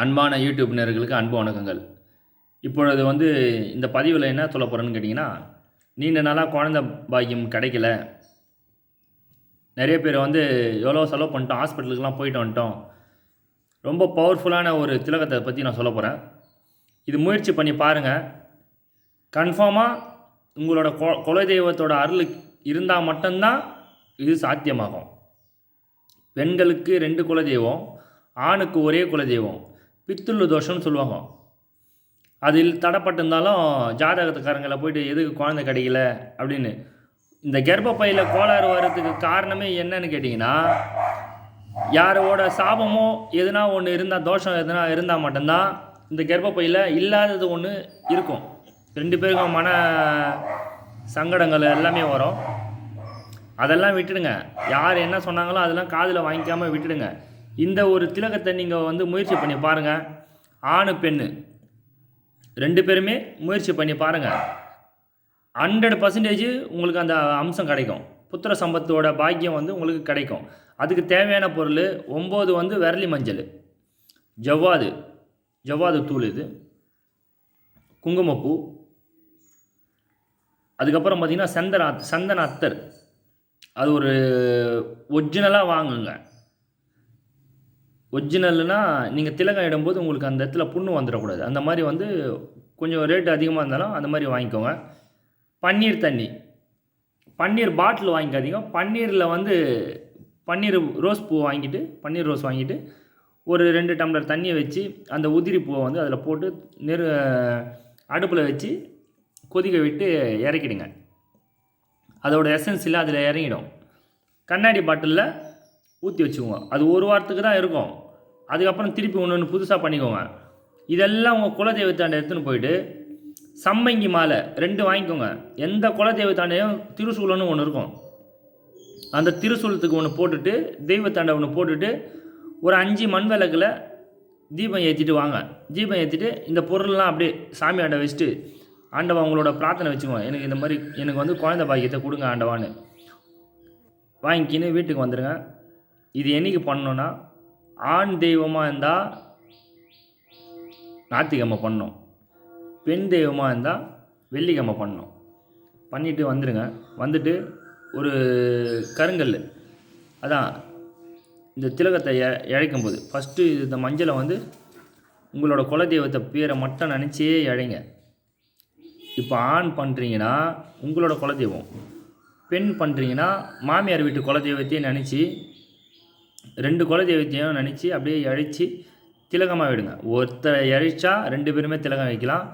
அன்பான யூடியூப் நேர்களுக்கு அன்பு வணக்கங்கள். இப்பொழுது வந்து இந்த பதிவில் என்ன சொல்ல போகிறேன்னு கேட்டிங்கன்னா நீண்ட நாளாக குழந்த பாக்கியம் கிடைக்கல. நிறைய பேர் வந்து எவ்வளோ செலவு பண்ணிட்டோம் ஹாஸ்பிட்டலுக்கெலாம் போயிட்டு வந்துட்டோம். ரொம்ப பவர்ஃபுல்லான ஒரு திலகத்தை பற்றி நான் சொல்ல போகிறேன் இது முயற்சி பண்ணி பாருங்கள் கன்ஃபார்மாக உங்களோட கொ குலதெய்வத்தோட அருள் இருந்தால் மட்டும்தான் இது சாத்தியமாகும். பெண்களுக்கு ரெண்டு குலதெய்வம் ஆணுக்கு ஒரே குலதெய்வம். பித்துள்ளு தோஷம்னு சொல்லுவாங்க. அதில் தடப்பட்டிருந்தாலும் ஜாதகத்துக்காரங்களை போயிட்டு எதுக்கு குழந்தை கிடைக்கல அப்படின்னு. இந்த கர்ப்பப்பையில் கோளாறு வர்றதுக்கு காரணமே என்னன்னு கேட்டிங்கன்னா யாரோட சாபமோ எதுனா ஒன்று இருந்தால் தோஷம் எதுனா இருந்தால் மட்டும்தான் இந்த கர்ப்பப்பையில் இல்லாதது ஒன்று இருக்கும். ரெண்டு பேருக்கும் மன சங்கடங்கள் எல்லாமே வரும். அதெல்லாம் விட்டுடுங்க. யார் என்ன சொன்னாங்களோ அதெல்லாம் காதில் வாங்கிக்காமல் விட்டுடுங்க. இந்த ஒரு திலகத்தை நீங்கள் வந்து முயற்சி பண்ணி பாருங்கள் ஆணு பெண்ணு. ரெண்டு பேருமே முயற்சி பண்ணி பாருங்கள் ஹண்ட்ரட் பர்சன்டேஜ் உங்களுக்கு அந்த அம்சம் கிடைக்கும். புத்திர சம்பத்தோட பாக்கியம் வந்து உங்களுக்கு கிடைக்கும். அதுக்கு தேவையான பொருள் ஒம்பது வந்து விரலி மஞ்சள். ஜவ்வாது. ஜவ்வாது தூள் இது. குங்குமப்பூ. அதுக்கப்புறம் பார்த்திங்கன்னா சந்தன சந்தன அத்தர். அது ஒரு ஒரிஜினலாக வாங்குங்க. ஒரிஜினல்னால் நீங்கள் திலகம் இடும்போது உங்களுக்கு அந்த இடத்துல புண்ணு வந்துடக்கூடாது. அந்த மாதிரி வந்து கொஞ்சம் ரேட் அதிகமாக இருந்தாலும் அந்த மாதிரி வாங்கிக்கோங்க. பன்னீர் தண்ணி. பன்னீர் பாட்டில் வாங்கிக்காதீங்க. பன்னீரில் வந்து பன்னீர் ரோஸ் பூ வாங்கிட்டு பன்னீர் ரோஸ் வாங்கிட்டு ஒரு ரெண்டு டம்ளர் தண்ணியை வச்சு அந்த உதிரி பூவை வந்து அதில் போட்டு நெரு அடுப்பில் வச்சு கொதிக்க விட்டு இறக்கிடுங்க. அதோட எசன்ஸ் இல்லை அதில் இறங்கிடும். கண்ணாடி பாட்டிலில் ஊற்றி வச்சுக்கோங்க அது ஒரு வாரத்துக்கு தான் இருக்கும். அதுக்கப்புறம் திருப்பி ஒன்று ஒன்று புதுசாக பண்ணிக்கோங்க. இதெல்லாம் உங்கள் குலதெய்வத்தாண்ட எடுத்துன்னு போயிட்டு சம்மங்கி மாலை ரெண்டு வாங்கிக்கோங்க. எந்த குலதெய்வத்தாண்டையும் திருசூலன்னு ஒன்று இருக்கும். அந்த திருசூலத்துக்கு ஒன்று போட்டுட்டு தெய்வத்தாண்டை ஒன்று போட்டுட்டு ஒரு அஞ்சு மண் விளக்கில் தீபம் ஏற்றிட்டு வாங்க. தீபம் ஏற்றிட்டு இந்த பொருள்லாம் அப்படியே சாமி ஆண்டை வச்சுட்டு ஆண்டவா உங்களோட பிரார்த்தனை வச்சுக்கோங்க. எனக்கு இந்த மாதிரி எனக்கு வந்து குழந்தை பாக்கியத்தை கொடுங்க ஆண்டவான்னு. வாங்கிக்கின்னு வீட்டுக்கு வந்துடுங்க இது என்னைக்கு பண்ணணுன்னா ஆண் தெய்வமாக இருந்தால் ஞாத்திக்கிழமை பண்ணோம். பெண் தெய்வமாக இருந்தால் வெள்ளிக்கிழமை பண்ணோம். பண்ணிவிட்டு வந்துடுங்க வந்துட்டு ஒரு கருங்கல் அதான் இந்த திலகத்தை இழைக்கும் போது ஃபஸ்ட்டு இந்த மஞ்சளை வந்து உங்களோட குலதெய்வத்தை பேரை மட்டும் நினச்சே இழைங்க. இப்போ ஆண் பண்ணுறீங்கன்னா உங்களோட குலதெய்வம். பெண் பண்ணுறீங்கன்னா மாமியார் வீட்டு குலதெய்வத்தையும் நினச்சி ரெண்டு குலதெய்வத்தையும் நினச்சி அப்படியே இழைச்சி திலகமாக விடுங்க. ஒருத்தரை இழைச்சா ரெண்டு பேருமே திலகம் வைக்கலாம்.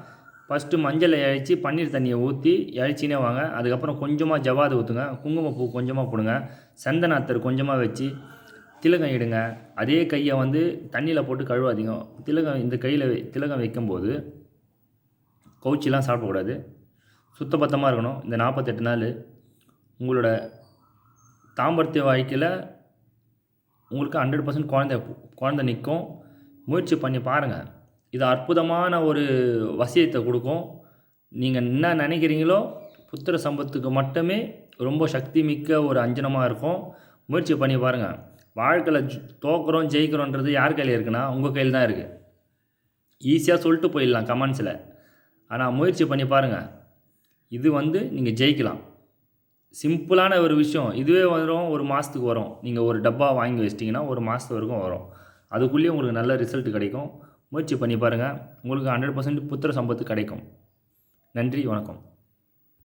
ஃபஸ்ட்டு மஞ்சளை இழைச்சி பன்னீர் தண்ணியை ஊற்றி இழைச்சினே வாங்க. அதுக்கப்புறம் கொஞ்சமாக ஜவாது ஊற்றுங்க குங்குமப்பூ கொஞ்சமாக போடுங்க. சந்தனாத்தர் கொஞ்சமாக வச்சு திலகம் இடுங்க. அதே கையை வந்து தண்ணியில் போட்டு கழுவாதீங்க. திலகம் இந்த கையில் திலகம் வைக்கும்போது கவுச்சிலாம் சாப்பிடக்கூடாது. சுத்தபத்தமாக இருக்கணும். இந்த நாற்பத்தெட்டு நாள் உங்களோட தாம்பத்திய வாழ்க்கையில் உங்களுக்கு ஹண்ட்ரட் பர்சன்ட் குழந்தை குழந்த நிற்கும். முயற்சி பண்ணி பாருங்கள் இது அற்புதமான ஒரு வசியத்தை கொடுக்கும். நீங்கள் என்ன நினைக்கிறீங்களோ புத்திர சம்பத்துக்கு மட்டுமே ரொம்ப சக்தி மிக்க ஒரு அஞ்சனமாக இருக்கும். முயற்சி பண்ணி பாருங்கள் வாழ்க்கையில் தோக்குறோம் ஜெயிக்கிறோன்றது யார் கையில் இருக்குன்னா உங்கள் கையில் தான் இருக்குது ஈஸியாக சொல்லிட்டு போயிடலாம் கமெண்ட்ஸில் ஆனால் முயற்சி பண்ணி பாருங்கள் இது வந்து நீங்கள் ஜெயிக்கலாம். சிம்பிளான ஒரு விஷயம். இதுவே வரும் ஒரு மாதத்துக்கு வரும். நீங்கள் ஒரு டப்பா வாங்கி வச்சிட்டிங்கன்னா ஒரு மாதத்து வரைக்கும் வரும். அதுக்குள்ளேயே உங்களுக்கு நல்ல ரிசல்ட் கிடைக்கும். முயற்சி பண்ணி பாருங்கள் உங்களுக்கு ஹண்ட்ரட் பர்சன்ட் புத்திர சம்பத்து கிடைக்கும். நன்றி வணக்கம்.